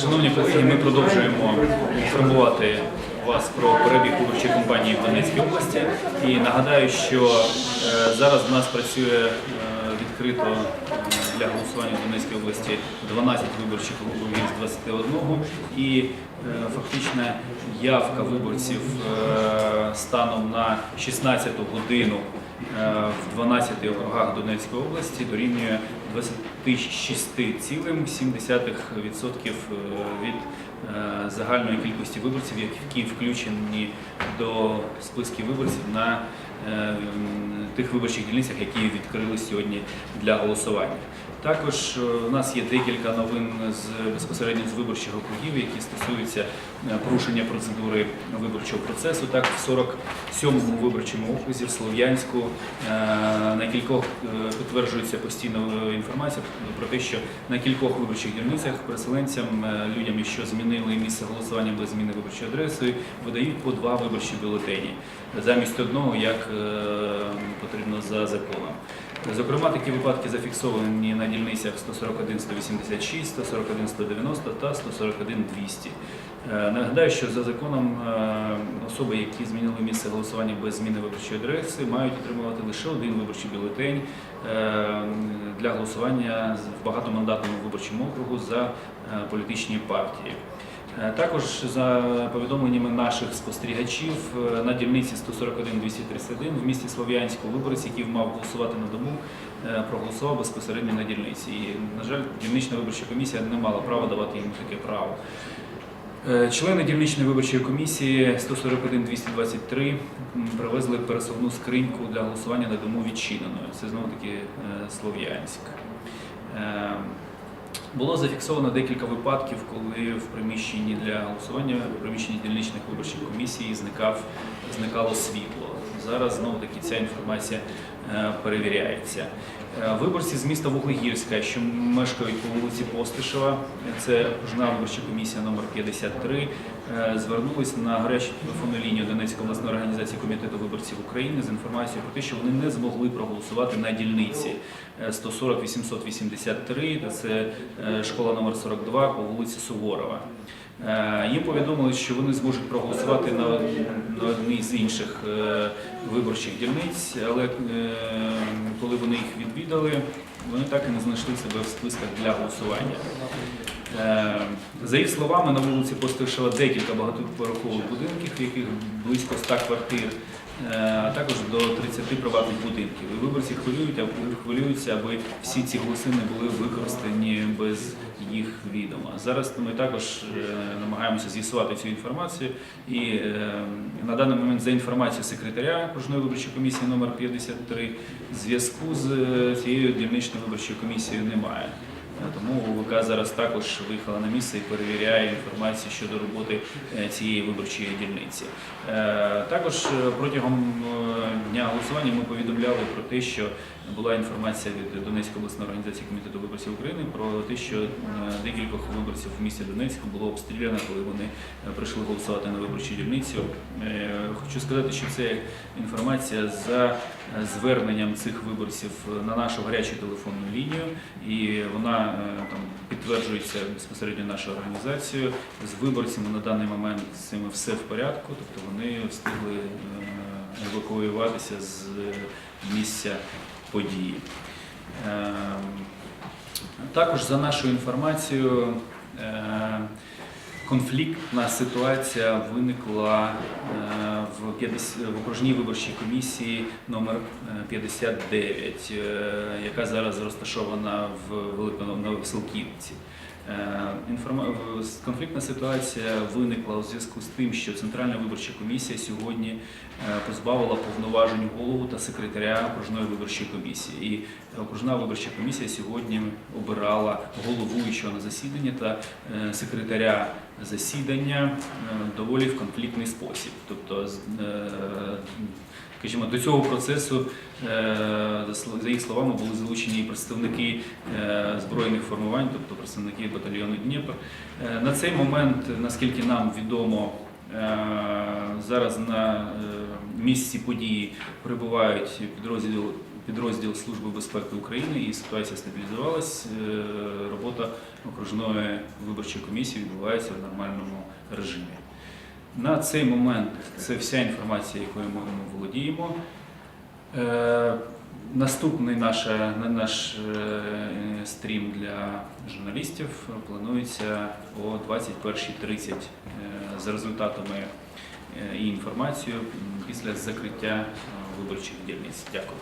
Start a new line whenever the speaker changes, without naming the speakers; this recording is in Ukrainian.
Шановні колеги, ми продовжуємо інформувати вас про перебіг виборчої кампанії в Донецькій області. І нагадаю, що е, зараз в нас працює е, відкрито е, для голосування в Донецькій області 12 виборчих округів з 21 і фактична явка виборців станом на 16 годину в 12 округах Донецької області дорівнює 26,7% від е, загальної кількості виборців, які включені до списків виборців на е, тих виборчих дільницях, які відкрили сьогодні для голосування. Також е, у нас є декілька новин з безпосередньо з виборчих округів, які стосуються е, порушення процедури виборчого процесу. Так, в 47-му виборчому окрузі в Слов'янську е, на кількох підтверджується постійно інформація про те, що на кількох виборчих дільницях переселенцям, людям, що змінили місце голосування без зміни виборчої адреси, видають по два виборчі бюлетені замість одного, як потрібно за законом. Зокрема, такі випадки зафіксовані на дільницях 141 186, 141 190 та 141 200. Е, Нагадаю, що за законом е, особи, які змінили місце голосування без зміни виборчої адреси, мають отримувати лише один виборчий бюлетень е, для голосування в багатомандатному виборчому округу за політичні партії. Е, Також за повідомленнями наших спостерігачів е, на дільниці 141-231 в місті Слов'янську виборець, який мав голосувати на дому, е, проголосував безпосередньо на дільниці. І, на жаль, дільнична виборча комісія не мала права давати йому таке право. Члени дільничної виборчої комісії 141-223 привезли пересувну скриньку для голосування на дому відчиненою. Це знову таки Слов'янськ. Було зафіксовано декілька випадків, коли в приміщенні для голосування, в приміщенні дільничних виборчих комісій зникав, зникало світло. Зараз знову таки ця інформація е, перевіряється. Е, Виборці з міста Вуглегірська, що мешкають по вулиці Постишева, це окружна виборча комісія номер 53, е, звернулись на гарячу телефонну лінію Донецької обласної організації комітету виборців України з інформацією про те, що вони не змогли проголосувати на дільниці е, 140 883, та це школа номер 42 по вулиці Суворова. Е, Їм повідомили, що вони зможуть проголосувати на, одній з інших е, виборчих дільниць, але е, коли вони їх відвідали, вони так і не знайшли себе в списках для голосування. За їх словами, на вулиці Постишева декілька багатоповерхових будинків, яких близько 100 квартир, а також до 30 приватних будинків. І виборці хвилюють, аби- хвилюються, аби всі ці голоси не були використані без їх відома. Зараз ми також е, намагаємося з'ясувати цю інформацію. І е, на даний момент за інформацією секретаря окружної виборчої комісії номер 53 зв'язку з е, цією дільничною виборчою комісією немає. Е, Тому УВК зараз також виїхала на місце і перевіряє інформацію щодо роботи е, цієї виборчої дільниці. Е, Також протягом дня голосування ми повідомляли про те, що була інформація від Донецької обласної організації комітету виборців України про те, що декількох виборців в місті Донецьку було обстріляно, коли вони прийшли голосувати на виборчу дільницю. Хочу сказати, що це інформація за зверненням цих виборців на нашу гарячу телефонну лінію, і вона е, там підтверджується безпосередньо нашою організацією. З виборцями на даний момент з цими все в порядку, тобто вони встигли е, евакуюватися з місця події. Е, Також за нашою інформацією. Е, Конфліктна ситуація виникла е, в 50 в окружній виборчій комісії номер е, 59, е, яка зараз розташована в Великоновоселківці. Е, Конфліктна ситуація виникла у зв'язку з тим, що Центральна виборча комісія сьогодні е, позбавила повноважень голову та секретаря окружної виборчої комісії. І окружна виборча комісія сьогодні обирала головуючого на засідання та е, секретаря засідання доволі в конфліктний спосіб. Тобто, скажімо, до цього процесу, за їх словами, були залучені і представники збройних формувань, тобто представники батальйону Дніпр. Е, На цей момент, наскільки нам відомо, е, зараз на е, місці події прибувають підрозділи підрозділ Служби безпеки України і ситуація стабілізувалась. Робота окружної виборчої комісії відбувається в нормальному режимі. На цей момент це вся інформація, якою ми володіємо. Е, Наступний наш, на- наш е, стрім для журналістів планується о 21.30 е, за результатами е, і інформацією після закриття е, виборчих дільниць. Дякую.